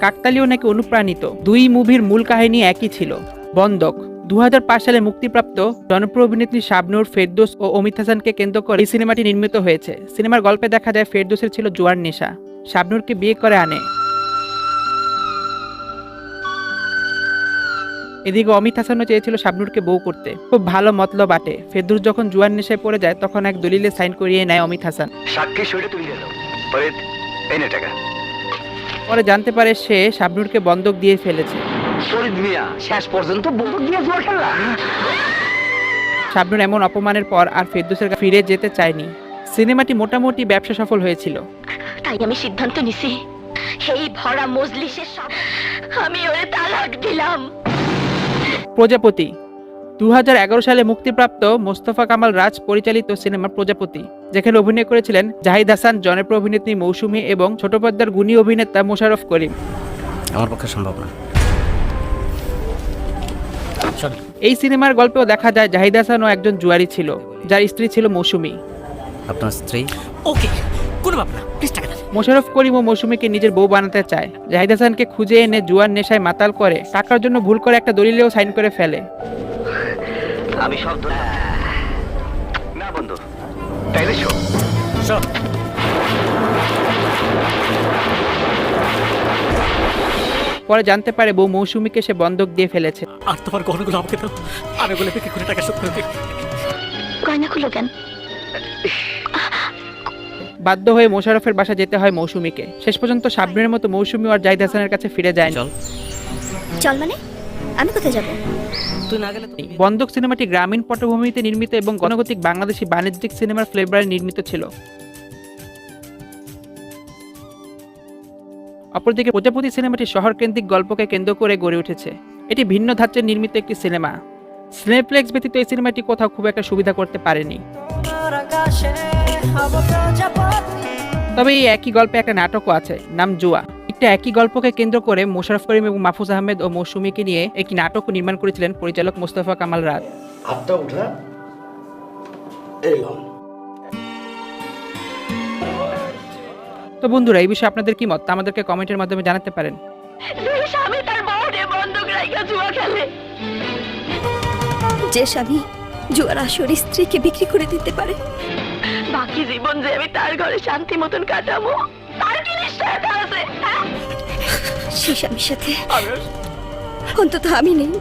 কাকতালীয় নাকি অনুপ্রাণিত? দুই মুভির মূল কাহিনী একই ছিল। বন্দক। দুহাজার পাঁচ সালে মুক্তিপ্রাপ্ত জনপ্রিয় অভিনেত্রী শাবনূর ফেরদোস ও অমিত হাসানকে কেন্দ্র করে এই সিনেমাটি নির্মিত হয়েছে। সিনেমার গল্পে দেখা যায়, ফেরদোসের ছিল জোয়ার নেশা। শাবনূরকে বিয়ে করে আনে। এদিকে অমিত হাসানও চেয়েছিল শাবনূরকে বউ করতে। খুব ভালো মতলব আটে। ফেরদৌস যখন জুয়ার নেশায় পড়ে যায়, তখন এক দলিলে সাইন করিয়ে নেয় অমিত হাসান সাক্ষী তুলে পরে জানতে পারে সে শাবনূরকে বন্ধক দিয়ে ফেলেছে। মিয়া শেষ পর্যন্ত দিয়ে খেলা। শাবনূর এমন অপমানের পর আর ফেরদৌসের কাছে ফিরে যেতে চায়নি। সিনেমাটি মোটামুটি ব্যবসা সফল হয়েছিল। তাই আমি সিদ্ধান্ত নিছি। এই ভরা মজলিসের সামনে আমি ওরে তালাক দিলাম। প্রজাপতি দু হাজার এগারো সালে মুক্তিপ্রাপ্ত মোস্তফা কামাল রাজ পরিচালিত সিনেমা প্রজাপতি যেখানে অভিনয় করেছিলেন জাহিদ হাসান জনপ্রিয় অভিনেত্রী মৌসুমী এবং ছোট পর্দার গুণী অভিনেতা মোশারফ করিম। আমার পক্ষে সম্ভব না। এই সিনেমার গল্পেও দেখা যায় জাহিদ হাসানও একজন জুয়ারি ছিল যার স্ত্রী ছিল মৌসুমী। আপনার স্ত্রী? ওকে কোনো ব্যাপার না প্লিজ টাকা দেন মোশাররফ করিম ও মৌসুমীকে নিজের বউ বানাতে চায়। জাহিদ হাসানকে খুঁজে এনে জুয়ার নেশায় মাতাল করে টাকার জন্য ভুল করে একটা দলিলেও সাইন করে ফেলে। আমি সব ধরলাম না বন্ধু। তাইলে শো। সব পরে জানতে পারে বউ মৌসুমীকে সে বন্ধক দিয়ে ফেলেছে। আর তোমার গহনাগুলো আমাকে দাও। আমি বলে বিক্রি করে টাকা শোধ করে দিই গয়নাগুলো কেন? বাধ্য হয়ে মোশারফের বাসা যেতে হয় মৌসুমীকে। শেষ পর্যন্ত সাবনের মতো মৌসুমী আর জাহিদ হাসানের কাছে ফিরে যায়। চল। চল মানে? আমি কোথায় যাব? তুই না গেলে তো বন্দক সিনেমাটি গ্রামীণ পটভূমিতে নির্মিত এবং গণগতিক বাংলাদেশি বাণিজ্যিক সিনেমার ফ্লেভারে নির্মিত ছিল। অপরদিকে প্রজাপতি সিনেমাটি শহরকেন্দ্রিক গল্পকে কেন্দ্র করে গড়ে উঠেছে। এটি ভিন্ন ধাঁচের নির্মিত একটি সিনেমা। সিনেপ্লেক্স ব্যতীত এই সিনেমাটি কোথাও খুব একটা সুবিধা করতে পারেনি। তবে এই একই গল্পে একটা নাটকও আছে নাম জুয়া। একটা একই গল্পকে কেন্দ্র করে মোশাররফ করিম এবং মাহফুজ আহমেদ ও মৌসুমীকে নিয়ে একটি নাটকও নির্মাণ করেছিলেন পরিচালক মোস্তফা কামাল রাত হাতটা উঠা তো বন্ধুরা এই বিষয়ে আপনাদের কি মত? তা আমাদেরকে কমেন্টের মাধ্যমে জানাতে পারেন। যে স্বামী জুয়ার আসর স্ত্রীকে বিক্রি করে দিতে পারে বাকি জীবন যে আমি তার ঘরে শান্তি মতন কাটাবো তার কি নিশ্চয়তা আছে হ্যাঁ? স্বামীর সাথে অন্তত আমি নেই